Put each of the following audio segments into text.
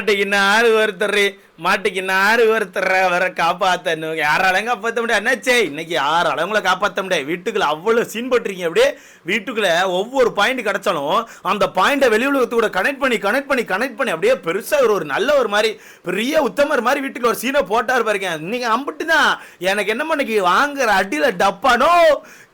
மாட்டிக்கினாரு ஒருத்தர் மாட்டிக்கினாரு ஒருத்தர் வர காப்பாற்றணும் யாராலையும் காப்பாற்ற முடியாது. என்னாச்சே இன்னைக்கு யாராலையும் உங்களை காப்பாற்ற முடியாது. வீட்டுக்குள்ள அவ்வளோ சீன் போட்டிருக்கீங்க. அப்படியே வீட்டுக்குள்ள ஒவ்வொரு பாயிண்ட் கிடைச்சாலும் அந்த பாயிண்டை வெளி உலகத்தோட கனெக்ட் பண்ணி கனெக்ட் பண்ணி கனெக்ட் பண்ணி அப்படியே பெருசாக ஒரு ஒரு நல்ல ஒரு மாதிரி பெரிய உத்தமர் மாதிரி வீட்டுக்குள்ள ஒரு சீனை போட்டார் பாருங்க. நீங்கள் அம்பிட்டு தான் எனக்கு என்ன இன்னைக்கு வாங்குற அடியில் டப்பானோ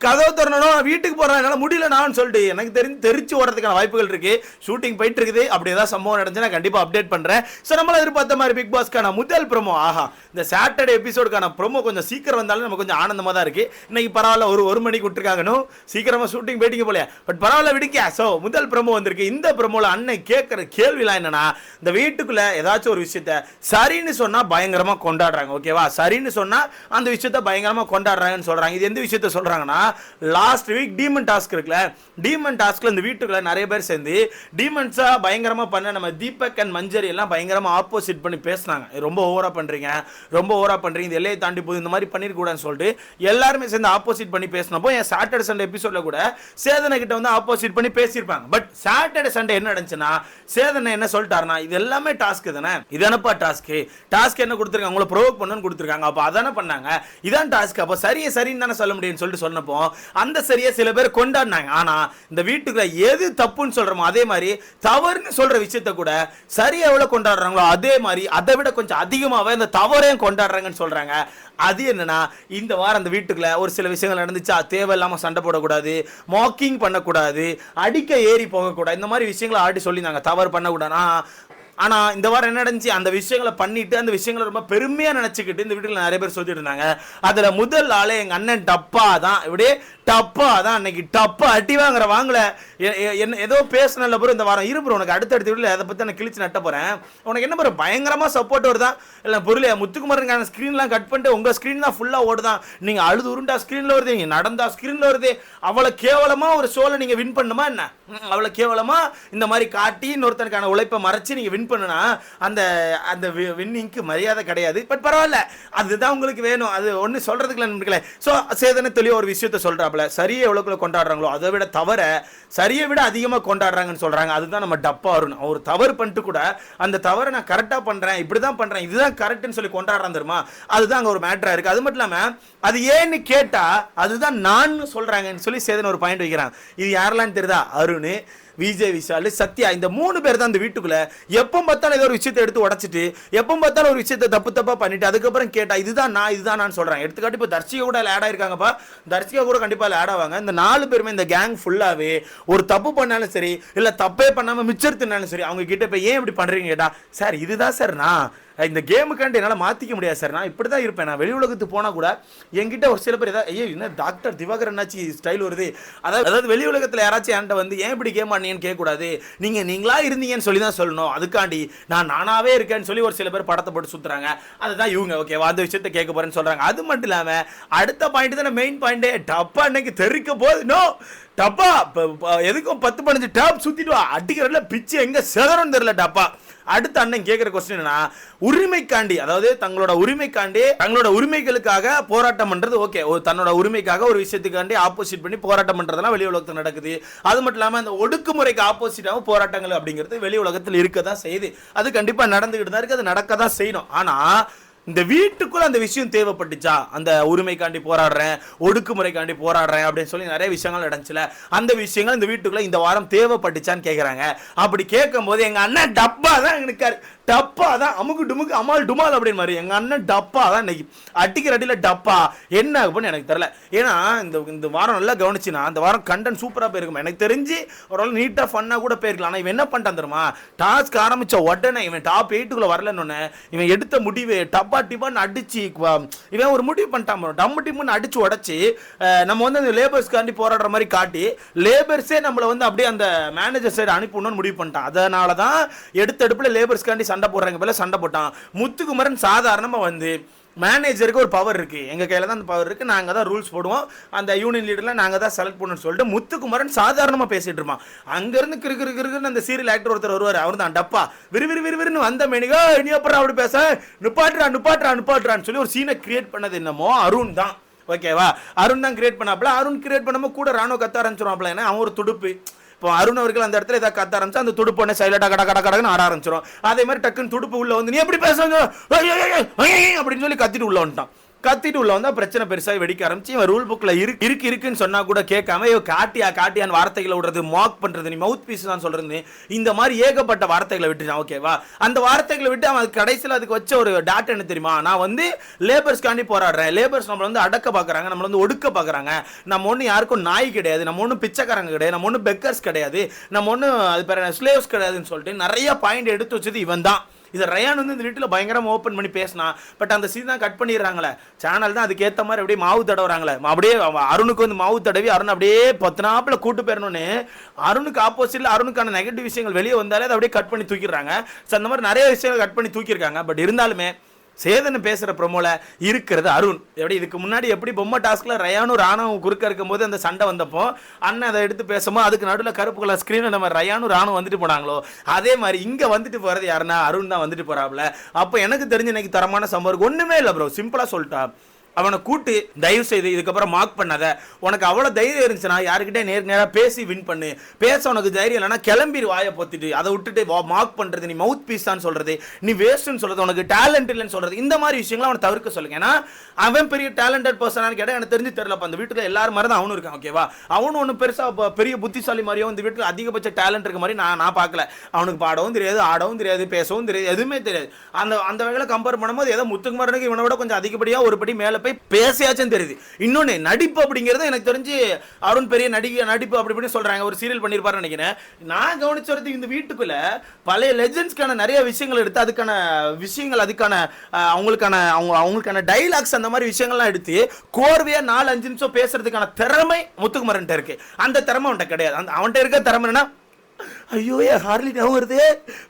கதவு திறனோ வீட்டுக்கு போகிறான் என்னால் முடியல நான் சொல்லிட்டு எனக்கு தெரிஞ்சு தெரிச்சு ஓடுறதுக்கான வாய்ப்புகள் இருக்குது ஷூட்டிங் போயிட்டு இருக்குது. அப்படி ஏதாவது சம்பவம் நடந்துச்சுன்னா கண்டிப்பாக அப்டேட் பண்ணுறேன் ஸோ நம்மள எதிர்பார்த்த மாதிரி பிக் பாஸ் ப்ரொமோஸ்க்கான முதல் ப்ரொமோ ஆஹா இந்த சாட்டர்டே எபிசோடுக்கான ப்ரொமோ கொஞ்சம் சீக்கிரம் வந்தாலும் நமக்கு கொஞ்சம் ஆனந்தமாக தான் இருக்குது இன்னைக்கு பரவாயில்ல ஒரு ஒரு மணிக்கு விட்டுருக்காங்கன்னு. சீக்கிரமாக ஷூட்டிங் போயிட்டீங்க போலையா. பட் பரவாயில்ல விடுங்க. ஸோ முதல் ப்ரொமோ வந்திருக்கு. இந்த ப்ரொமோவில் அண்ணன் கேட்குற கேள்விலாம் என்னன்னா இந்த வீட்டுக்குள்ளே ஏதாச்சும் ஒரு விஷயத்த சரின்னு சொன்னால் பயங்கரமாக கொண்டாடுறாங்க. ஓகேவா சரின்னு சொன்னால் அந்த விஷயத்த பயங்கரமாக கொண்டாடுறாங்கன்னு சொல்கிறாங்க இது எந்த விஷயத்த சொல்கிறாங்கன்னா லாஸ்ட் வீக் டீமன் டாஸ்க் இருக்குல்ல. டீமன் டாஸ்க்கில் இந்த வீட்டுக்குள்ளே நிறைய பேர் சேர்ந்து டீமன்ஸாக பயங்கரமாக பண்ண நம்ம தீபக் அண்ட் மஞ்சரி எல்லாம் பயங்கரமாக ஆப்போசிட் பண்ணி பேசினாங்க. ரொம்ப ஓவரா பண்றீங்க ரொம்ப ஓவராக பண்றீங்க இது எல்லையை தாண்டி போகுது இந்த மாதிரி பண்ணிருக்கூடாதுன்னு சொல்லிட்டு எல்லாருமே சேர்ந்து ஆப்போசிட் பண்ணி பேசினப்போ என் சாட்டர்டே சண்டே எபிசோடில் கூட சேதனை கிட்ட வந்து ஆப்போசிட் பண்ணி பேசியிருப்பாங்க. பட் சாட்டர்டே சண்டே என்ன நடந்துச்சுன்னா சேதனை என்ன சொல்லிட்டாருனா இது எல்லாமே டாஸ்க் தானே? இது என்னப்பா டாஸ்க்கு டாஸ்க் என்ன கொடுத்துருக்காங்க? உங்களை ப்ரொவோக் பண்ணணும்னு கொடுத்துருக்காங்க. அப்போ அதானே பண்ணாங்க? இதான் டாஸ்க் அப்போ சரியே சரின்னு தானே சொல்ல முடியும்னு சொல்லிட்டு சொன்னப்போ அந்த சரியை சில பேர் கொண்டாடினாங்க. ஆனா இந்த வீட்டுக்குள்ள எது தப்புன்னு சொல்கிறோமோ அதே மாதிரி தவறுன்னு சொல்ற விஷயத்த கூட சரியா எவ்வளோ கொண்டாடுறாங்களோ அதே மாதிரி அதை விட கொஞ்சம் அதிகமாவே இந்த தவறையும் கொண்டாடுறாங்கன்னு சொல்றாங்க. அது என்னன்னா இந்த வாரம் அந்த வீட்டுக்குள்ள ஒரு சில விஷயங்கள் நடந்துச்சா? தேவையில்லாமல் சண்டை போடக்கூடாது மாக்கிங் பண்ணக்கூடாது அடிக்க ஏறி போகக்கூடாது இந்த மாதிரி விஷயங்களை ஆட்டி சொல்லியிருந்தாங்க. தவறு பண்ணக்கூடாது. ஆனால் இந்த வாரம் என்ன நடந்துச்சு? அந்த விஷயங்களை பண்ணிட்டு அந்த விஷயங்களை ரொம்ப பெருமையாக நினச்சிக்கிட்டு இந்த வீட்டில் நிறைய பேர் சொல்லிட்டு இருந்தாங்க. அதில் முதல் ஆளே எங்கள் அண்ணன் டப்பா தான். இப்படியே டப்பா தான். அன்னைக்கு டப்பா அட்டி வாங்குற வாங்கல. என்ன ஏதோ பேசினல பிறகு இந்த வாரம். இரு உனக்கு அடுத்தடுத்த வீட்டில் அதை பற்றி நான் கிழிச்சு நட்ட போகிறேன் உனக்கு என்ன பாரு பயங்கரமாக சப்போர்ட் வருதான் இல்லை பொருள் முத்துக்குமாரன் ஸ்க்ரீன்லாம் கட் பண்ணிட்டு உங்கள் ஸ்க்ரீன் தான் ஃபுல்லாக ஓடுதான். நீங்கள் அழுது உருண்டா ஸ்க்ரீனில் வருது நீங்கள் நடந்தா ஸ்க்ரீனில் வருது. அவ்வளோ கேவலமாக ஒரு ஷோவில் நீங்கள் வின் பண்ணுமா என்ன? அவ்வளோ கேவலமாக இந்த மாதிரி காட்டி இன்னொருத்தனுக்கான உழைப்பை மறைச்சி நீங்கள் வின் பண்ணுனா அந்த அந்த வின்னிங்க்கு மரியாதை கிடையாது. பட் பரவாயில்ல. அதுதான் உங்களுக்கு வேணும். அது ஒன்று சொல்றதுக்கு நண்பர்களே. ஸோ சேதனை தெளிவா ஒரு விஷயத்த சொல்றாப்புல. சரியை எவ்வளோக்குள்ள கொண்டாடுறாங்களோ அதை விட தவிர சரியை விட அதிகமாக கொண்டாடுறாங்கன்னு சொல்கிறாங்க அதுதான் நம்ம டப்பா வரணும் ஒரு தவறு பண்ணிட்டு கூட அந்த தவறை நான் கரெக்டாக பண்ணுறேன் இப்படி தான் பண்ணுறேன் இதுதான் கரெக்டுன்னு சொல்லி கொண்டாடுறான் தெரியுமா? அதுதான் அங்கே ஒரு மேட்டராக இருக்குது அது மட்டும் இல்லாமல் அது ஏன்னு கேட்டால் அதுதான் நான் சொல்கிறாங்கன்னு சொல்லி சேதன் ஒரு பாயிண்ட் வைக்கிறான். இது யாரெல்லாம் தெரியுதா? அருண். விஜய் விஷால் சத்யா இந்த மூணு பேர் தான் இந்த வீட்டுக்குள்ள எப்போ பார்த்தாலும் ஏதோ ஒரு விஷயத்தை எடுத்து உடைச்சிட்டு எப்போ பார்த்தாலும் ஒரு விஷயத்தை தப்பு தப்பா பண்ணிட்டு அதுக்கப்புறம் கேட்டா இதுதான் நான் இதுதான் நான் சொல்றேன் எடுத்துக்காட்டு இப்போ தர்ஷிகா கூட ஆட் ஆயிருக்காங்கப்பா. தர்ஷிகா கூட கண்டிப்பா ஆட் ஆவாங்க. இந்த நாலு பேருமே இந்த கேங் ஃபுல்லாவே ஒரு தப்பு பண்ணாலும் சரி இல்ல தப்பே பண்ணாம மிச்சர் தின்னாலும் சரி அவங்க கிட்ட போய் ஏன் இப்படி பண்றீங்க கேட்டா சார் இதுதான் சார் நான். இந்த கேமுக்காண்டி என்னால் மாற்றிக்க முடியாது சார் நான் இப்படி தான் இருப்பேன். நான் வெளி உலகத்துக்கு போனால் கூட என்கிட்ட ஒரு சில பேர் ஏதாவது ஐயோ என்ன டாக்டர் திவாகர் என்னாச்சு ஸ்டைல் வருது? அதாவது அதாவது வெளி உலகத்தில் யாராச்சும் என்கிட்ட வந்து ஏன் இப்படி கேம் ஆடினீங்கன்னு கேட்கக்கூடாது. நீங்கள் நீங்களா இருந்தீங்கன்னு சொல்லி தான் சொல்லணும். அதுக்காண்டி நான் நானாவே இருக்கேன்னு சொல்லி ஒரு சில பேர் படத்தை போட்டு சுற்றுறாங்க அதுதான் இவங்க. ஓகேவா அந்த விஷயத்தை கேட்க போகிறேன்னு சொல்கிறாங்க அது மட்டும் இல்லாமல் அடுத்த பாயிண்ட் தான் மெயின் பாயிண்ட்டே டப்பா இன்னைக்கு தெரிக்க போகுது. நோ டப்பா எதுக்கும் பத்து பதினஞ்சு டேப் சுற்றிட்டு வா. அடிக்கிறதுல பிச்சு எங்கே செதறன்னு தெரில டப்பா. அடுத்த அண்ணன் கேட்குற கொஸ்டின் என்னன்னா உரிமைக்காண்டி அதாவது தங்களோட உரிமைக்காண்டி தங்களோட உரிமைகளுக்காக போராட்டம் பண்ணுறது ஓகே தன்னோட உரிமைக்காக ஒரு விஷயத்துக்காண்டி ஆப்போசிட் பண்ணி போராட்டம் பண்றதெல்லாம் வெளி உலகத்தில் நடக்குது. அது மட்டும் இல்லாமல் இந்த ஒடுக்குமுறைக்கு ஆப்போசிட்டாகவும் போராட்டங்கள் அப்படிங்கிறது வெளி உலகத்தில் இருக்க தான் செய்யுது. அது கண்டிப்பாக நடந்துக்கிட்டு தான் இருக்குது அது நடக்க தான் செய்யணும். ஆனால் இந்த வீட்டுக்குள்ள அந்த விஷயம் தேவைப்பட்டுச்சா? அந்த உரிமைக்காண்டி போராடுறேன் ஒடுக்குமுறைக்காண்டி போராடுறேன் அப்படின்னு சொல்லி நிறைய விஷயங்கள் நடந்துச்சுல. அந்த விஷயங்கள் இந்த வீட்டுக்குள்ள இந்த வாரம் தேவைப்பட்டுச்சான்னு கேட்குறாங்க அப்படி கேட்கும் போது எங்க அண்ணன் டப்பா தான் இருக்காரு. டப்பா தான் அமுக்கு டுமுக்கு அமால் டுமால் அப்படின்னு மாதிரி. எங்கள் அண்ணன் டப்பா தான் இன்னைக்கு. அடிக்கிற அடியில் டப்பா. என்ன ஆகும்னு எனக்கு தெரில ஏன்னா இந்த இந்த வாரம் நல்லா கவனிச்சுன்னா அந்த வாரம் கண்டென்ட் சூப்பராக போயிருக்கும். எனக்கு தெரிஞ்சு ஓரளவு நீட்டாக ஃபன்னாக கூட போயிருக்கலாம். ஆனால் இவன் என்ன பண்ணிட்டான் தெரியுமா? டாஸ்க் ஆரம்பித்த உடனே இவன் டாப் எயிட்டுக்குள்ளே வரலன்னு இவன் எடுத்த முடிவு டப்பா டிப்பான்னு அடிச்சு இவன் ஒரு முடிவு பண்ணிட்டான் டம்மு டிம்முன்னு அடிச்சு உடச்சி நம்ம வந்து அந்த லேபர்ஸ்க்காண்டி போராடுற மாதிரி காட்டி லேபர்ஸே நம்மளை வந்து அப்படியே அந்த மேனேஜர் சைடு அனுப்பணும்னு முடிவு பண்ணிட்டான். அதனால தான் எடுத்த எடுப்பில் லேபர்ஸ்க்காண்டி சண்டை போடுறாங்க. போல சண்டை போட்டான். முத்துக்குமரன் சாதாரணமாக வந்து மேனேஜருக்கு ஒரு பவர் இருக்குது எங்கள் கையில் தான் அந்த பவர் இருக்குது நாங்கள் தான் ரூல்ஸ் போடுவோம். அந்த யூனியன் லீடரில் நாங்கள் தான் செலக்ட் பண்ணணும்னு சொல்லிட்டு முத்துக்குமரன் சாதாரணமாக பேசிகிட்டு இருப்பான். அங்கேருந்து கிரு கிரு கிருக்குன்னு அந்த சீரியல் ஆக்டர் ஒருத்தர் வருவார். அவர் தான் டப்பா. விறு விறு விறு விறுன்னு வந்த மேனிகோ நீ அப்புறம் அப்படி பேச நுப்பாட்டுறா நுப்பாட்டுறா நுப்பாட்டுறான்னு சொல்லி ஒரு சீனை கிரியேட் பண்ணது என்னமோ அருண் தான். ஓகேவா அருண் தான் கிரியேட் பண்ணாப்ல அருண் கிரியேட் பண்ணாமல் கூட ராணுவ கத்த ஆரம்பிச்சிருவாப்ல ஏன்னா அவன் ஒரு துடுப்பு. இப்போ அருண் அவர்கள் அந்த இடத்துல ஏதாவது கத்த ஆரம்பிச்சா அந்த துடுப்பு உடனே சைலண்டாக கட கட கடன்னு ஆட ஆரம்பிச்சிடும் அதே மாதிரி டக்குன்னு துடுப்பு உள்ள வந்து நீ எப்படி பேசுங்க அப்படின்னு சொல்லி? கத்திட்டு உள்ள வந்துட்டான் கத்திட்டு உள்ள வந்தா பிரச்சனை பெருசாக வெடிக்க ஆரம்பிச்சு இவன் ரூல் புக்ல இருக்கு இருக்கு இருக்குன்னு சொன்னா கூட கேட்காம இவன் காட்டியா காட்டியான் வார்த்தைகளை விடுறது மாக் பண்றது நீ மவுத் பீஸ் தான் சொல்றது இந்த மாதிரி ஏகப்பட்ட வார்த்தைகளை விட்டுட்டான் ஓகேவா அந்த வார்த்தைகளை விட்டு அவன் கடைசியில் அதுக்கு வச்ச ஒரு டாட் என்ன தெரியுமா? நான் வந்து லேபர்ஸ்காண்டி போராடுறேன். லேபர்ஸ் நம்மளை வந்து அடக்க பார்க்குறாங்க நம்மளை வந்து ஒடுக்க பார்க்குறாங்க நம்ம ஒன்றும் யாருக்கும் நாய் கிடையாது நம்ம ஒன்றும் பிச்சைக்காரங்க கிடையாது நம்ம ஒன்றும் பெக்கர்ஸ் கிடையாது நம்ம ஒன்றும் அது பேர் ஸ்லேவ்ஸ் கிடையாதுன்னு சொல்லிட்டு நிறைய பாயிண்ட் எடுத்து வச்சது இவன் தான் இதை ரயான் வந்து இந்த வீட்டில் பயங்கரமாக ஓப்பன் பண்ணி பேசினா பட் அந்த சீன் தான் கட் பண்ணிடுறாங்களே. சேனல் தான் அதுக்கேற்ற மாதிரி அப்படியே மாவு தடவுறாங்களே. அப்படியே அவன் அருணுக்கு வந்து மாவு தடவி அருண் அப்படியே பத்து நாப்பில் கூட்டு போயிடணும்னு அருணுக்கு ஆப்போசிட்டில் அருணுக்கான நெகட்டிவ் விஷயங்கள் வெளியே வந்தாலே அதை அப்படியே கட் பண்ணி தூக்கிடுறாங்க. ஸோ அந்த மாதிரி நிறைய விஷயங்கள் கட் பண்ணி தூக்கியிருக்காங்க. பட் இருந்தாலுமே சேதன் பேசுகிற ப்ரொமோவில் இருக்கிறது அருண். எப்படி இதுக்கு முன்னாடி எப்படி பொம்மை டாஸ்கில் ரயானும் ராணுவம் குறுக்க இருக்கும்போது அந்த சண்டை வந்தப்போ அண்ணன் அதை எடுத்து பேசும்போது அதுக்கு நடுவில் கருப்பு கலர் ஸ்க்ரீனில் நம்ம ரயானும் ராணுவம் வந்துட்டு போனாங்களோ? அதே மாதிரி இங்கே வந்துட்டு போகிறது யாருன்னா அருண் தான் வந்துட்டு போகிறாப்புல அப்போ எனக்கு தெரிஞ்ச இன்னைக்கு தரமான சம்பவம் ஒன்றுமே இல்லை ப்ரோ சிம்பிளாக சொல்லிட்டா. அவனை கூட்டு தயவு செய்து இதுக்கப்புறம் மார்க் பண்ணாத. உனக்கு அவ்வளோ தைரியம் இருந்துச்சுன்னா யாருக்கிட்டே நேர் நேராக பேசி வின் பண்ணு. பேச உனக்கு தைரியம் இல்லைன்னா கிளம்பிடு வாயை போத்திட்டு. அதை விட்டுட்டு மார்க் பண்ணுறது நீ மவுத் பீஸ் தான் சொல்கிறது நீ வேஸ்ட்னு சொல்கிறது உனக்கு டேலண்ட் இல்லைன்னு சொல்கிறது இந்த மாதிரி விஷயங்களை அவனை தவிர்க்க சொல்லுங்க. ஏன்னா அவன் பெரிய டேலண்டட் பர்சனானு கேட்டால் எனக்கு தெரிஞ்சு தெரியலப்பா அந்த வீட்டில் எல்லாரும் மாதிரி தான் அவனும் இருக்கான் ஓகேவா அவனும் ஒன்றும் பெருசாக பெரிய புத்திசாலி மாதிரியோ இந்த வீட்டில் அதிகபட்ச டேலண்ட் இருக்க மாதிரி நான் நான் பார்க்கல. அவனுக்கு பாடவும் தெரியாது ஆடவும் தெரியாது பேசவும் தெரியாது எதுவுமே தெரியாது. அந்த அந்த வகையில் கம்பேர் பண்ணும்போது ஏதோ முத்துக்குமாரனுக்கு இவனை விட கொஞ்சம் அதிகப்படியாக ஒரு படி மேலே போய் பேசியாச்சும் தெரியுது. இன்னொன்று நடிப்பு அப்படிங்கிறது எனக்கு தெரிஞ்சு அருண் பெரிய நடிகை நடிப்பு அப்படி இப்படின்னு சொல்கிறாங்க ஒரு சீரியல் பண்ணியிருப்பாருன்னு நினைக்கிறேன். நான் கவனிச்ச வரைக்கும் இந்த வீட்டுக்குள்ளே பழைய லெஜண்ட்ஸ்க்கான நிறைய விஷயங்கள் எடுத்து அதுக்கான விஷயங்கள் அதுக்கான அவங்களுக்கான அவங்க அவங்களுக்கான டைலாக்ஸ் அந்த மாதிரி விஷயங்கள்லாம் எடுத்து கோர்வையாக நாலு அஞ்சு நிமிஷம் பேசுறதுக்கான திறமை முத்துக்குமரன்ட்ட இருக்கு. அந்த திறமை அவன்கிட்ட கிடையாது. அந்த அவன்கிட்ட இருக்க திறமை என்னன்னா ஐயோ என் ஹார்லி ஞாபகம் வருது?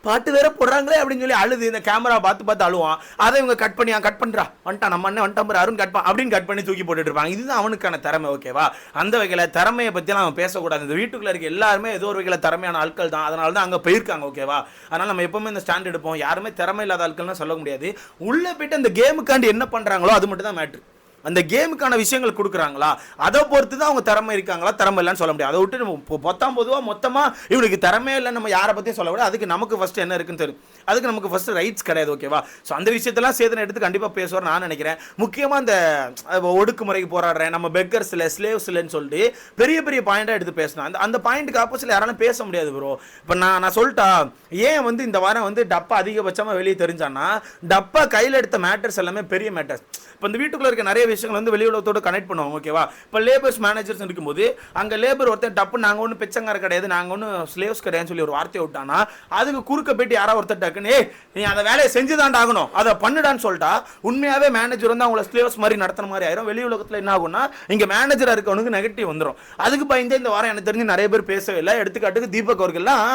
பாட்டு வேற போடுறாங்களே அப்படின்னு சொல்லி அழுது. இந்த கேமரா பார்த்து பார்த்து அழுவான். அதை இவங்க கட் பண்ணி கட் பண்ணுறா வந்துட்டான். நம்ம அண்ணன் வந்துட்டான் அருண் கட் அப்படின்னு கட் பண்ணி தூக்கி போட்டுட்டு இருப்பாங்க. இதுதான் அவனுக்கான திறமை ஓகேவா அந்த வகையில் திறமையை பற்றிலாம் அவன் பேசக்கூடாது. இந்த வீட்டுக்குள்ள இருக்க எல்லாருமே ஏதோ ஒரு வகையில் திறமையான ஆட்கள் தான். அதனால தான் அங்கே போயிருக்காங்க ஓகேவா அதனால் நம்ம எப்பவுமே இந்த ஸ்டாண்ட் எடுப்போம். யாருமே திறமை இல்லாத ஆட்கள்னு சொல்ல முடியாது. உள்ளே போயிட்டு அந்த கேமுக்காண்டி என்ன பண்ணுறாங்களோ அது மட்டும் தான் மேட்ரு அந்த கேமுக்கான விஷயங்கள் கொடுக்குறாங்களா? அதை பொறுத்து தான் அவங்க திறமை இருக்காங்களா திறமை இல்லைன்னு சொல்ல முடியாது. அதை விட்டு நம்ம பொத்தாம் பொதுவாக மொத்தமாக இவனுக்கு திறமை இல்லைன்னு நம்ம யாரை பற்றியும் சொல்ல முடியாது அதுக்கு நமக்கு ஃபஸ்ட்டு என்ன இருக்குன்னு தெரியும். அதுக்கு நமக்கு ஃபஸ்ட்டு ரைட்ஸ் கிடையாது ஓகேவா ஸோ அந்த விஷயத்தெல்லாம் சேதனை எடுத்து கண்டிப்பாக பேசுவார் நான் நினைக்கிறேன். முக்கியமாக அந்த ஒடுக்குமுறைக்கு போராடுறேன். நம்ம பெக்கர்ஸ் இல்லை ஸ்லேவ்ஸ் இல்லைன்னு சொல்லிட்டு பெரிய பெரிய பாயிண்டாக எடுத்து பேசணும். அந்த அந்த பாயிண்ட்டுக்கு ஆப்போசிட்டில் யாராலும் பேச முடியாது ப்ரோ இப்போ நான் நான் சொல்லிட்டா ஏன் வந்து இந்த வாரம் வந்து டப்பா அதிகபட்சமாக வெளியே தெரிஞ்சான்னா டப்பா கையில் எடுத்த மேட்டர்ஸ் எல்லாமே பெரிய மேட்டர்ஸ் இப்போ இந்த வீட்டுக்குள்ளே இருக்க நிறைய விஷயங்கள் வந்து வெளி கனெக்ட் பண்ணுவோம் ஓகேவா இப்போ லேபர்ஸ் மேனேஜர்ஸ் இருக்கும்போது அங்கே லேபர் ஒருத்தன் டப்பு நாங்கள் ஒன்றும் பிச்சைங்கார கிடையாது நாங்கள் ஒன்றும் ஸ்லேவ்ஸ் கிடையாதுன்னு சொல்லி ஒரு வார்த்தையை விட்டானா அதுக்கு குறுக்க போயிட்டு யாராவது ஒருத்தர் டக்குன்னு நீ அந்த வேலையை செஞ்சு ஆகணும் அதை பண்ணுடான்னு சொல்லிட்டா உண்மையாகவே மேனேஜர் வந்து அவங்கள ஸ்லேவ்ஸ் மாதிரி நடத்துன மாதிரி ஆயிரும். வெளி உலகத்தில் என்ன ஆகும்னா இங்கே மேனேஜராக இருக்கவனுக்கு நெகட்டிவ் வந்துடும் அதுக்கு பயந்து இந்த வாரம் எனக்கு தெரிஞ்சு நிறைய பேர் பேசவே இல்லை. எடுத்துக்காட்டுக்கு தீபக் அவர்கள்லாம்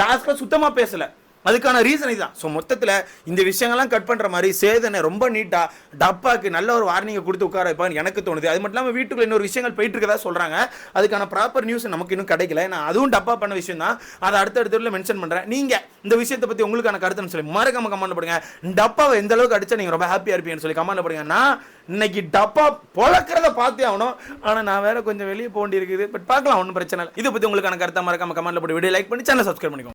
டாஸ்கில் சுத்தமாக பேசலை. அதுக்கான ரீசன் இதுதான். ஸோ மொத்தத்தில் இந்த விஷயங்கள்லாம் கட் பண்ணுற மாதிரி சேதனை ரொம்ப நீட்டாக டப்பாக்கு நல்ல ஒரு வார்னிங்கை கொடுத்து உட்கார வைப்பான்னு எனக்கு தோணுது. அது மட்டும் இல்லாமல் வீட்டுக்குள்ள இன்னொரு விஷயங்கள் போயிட்டு இருக்கதா சொல்கிறாங்க அதுக்கான ப்ராப்பர் நியூஸ் நமக்கு இன்னும் கிடைக்கல. நான் அதுவும் டப்பா பண்ண விஷயம் தான் அதை அடுத்த இடத்துல மென்ஷன் பண்ணுறேன் நீங்கள் இந்த விஷயத்தை பற்றி உங்களுக்கான கருத்துன்னு சொல்லி மறக்காம கமெண்ட் பண்ணுங்க டப்பாவை எந்த அளவுக்கு அடிச்சா நீங்கள் ரொம்ப ஹாப்பியாக இருப்பீங்கன்னு சொல்லி கமெண்ட் பண்ணுங்க நான் இன்னைக்கு டப்பா பொழக்கிறத பார்த்தே ஆகணும். ஆனால் நான் வேற கொஞ்சம் வெளியே போண்டி இருக்குது பட் பார்க்கலாம் ஒன்றும் பிரச்சனை இல்லை. இதை பற்றி உங்களுக்கான கருத்தை மறக்காம கமெண்ட்ல போட்டு வீடியோ லைக் பண்ணி சேனல் சப்ஸ்கிரைப் பண்ணிக்கோங்க.